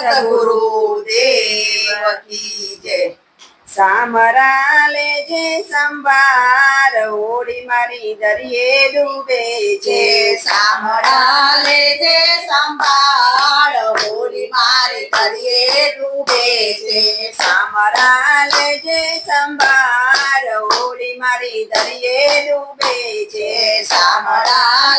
સદગુરુ દેવ કી જય. સામરા લેજે સંભાર ઓડી મારી દરિયે ડૂબે છે. જે સંભાર હોલી મારી દરિયે ડૂબે છે. સામરાલે લેજે સંભાર ઓડી મારી દરિયે ડૂબે છે. જે સામડા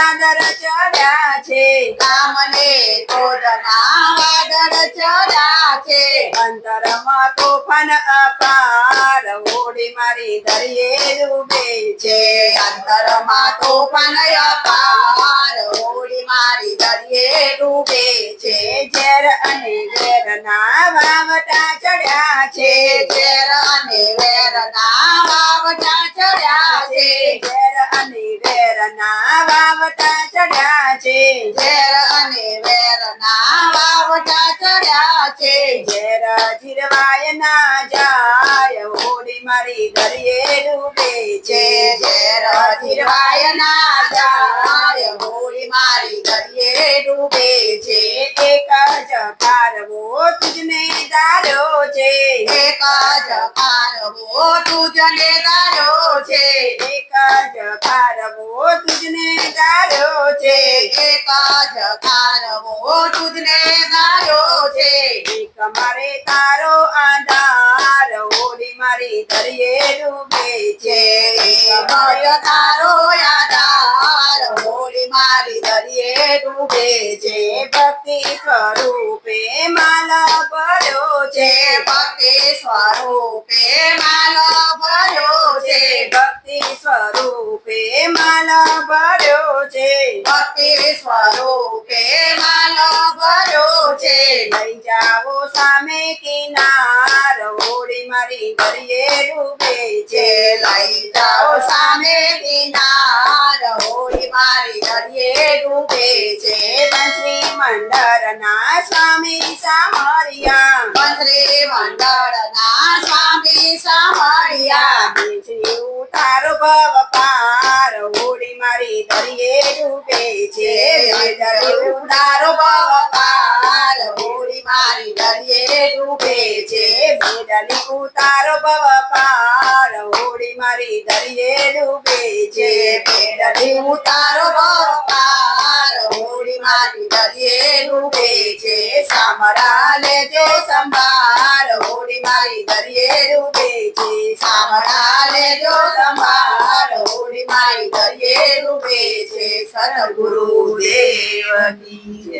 વાદળ ચડ્યા છે. કામને ક્રોધના વાદળ ચડ્યા છે. અંતરમાં તોફાન અપાર હોડી મારી દરિયે ડૂબે છે. અંતરમાં તોફાન અપાર ઓડી મારી દરિયે ડૂબે છે. ઝેર અને વેરના વાવટા ચડ્યા છે. ઝેર અને વેરના વાવટા ચડ્યા છે, ઝેર અને વેરના વાવટા ચડ્યા છે, ઝેર જીરવાય ના જાય, હોડી મારી દરિયે ડૂબે છે, ઝેર જીરવાય ના જાય હોળી મારી દરિયે ડૂબે છે, એક જ કારવો તુજને દારો છે. એક જ પારવો તુજને દારો છે. એક જ પારવો તુજને દારો છે. એક જ પારવો તુજને દારો છે. એક મારે તારો આધાર હોડી મારી દરિયે ડૂબે છે. છે મારે તારો ડૂબે છે ભક્તિ સ્વરૂપે માલ ભર્યો છે. ભક્તિ સ્વરૂપે માલ ભર્યો છે. ભક્તિ સ્વરૂપે માલ ભર્યો છે. ભક્તિ સ્વરૂપે માલ ભર્યો છે. લઈ જાઓ સામે કિનાર હોડી મારી ભરીએ જે છે. લઈ જાઓ સામે કિનાર હોળી મારી ભરીએ ડૂબે ભવ હોડી મારી દરિયે ડૂબે છે. જે ઉડારો બવ પાર હોળી મારી ઉતારો ભવ પાર હોડી મારી દરિયે ડૂબે છે. પેડલી ઉતારો બવ પાર મારી દરિયે ડૂબે છે સામરા લેજો સંભાળ હોળી મારી દરિયે ડૂબે છે સામરા લેજો સંભાળ હોળી મારી દરિયે ડૂબે છે સદગુરુ દેવ કી જય.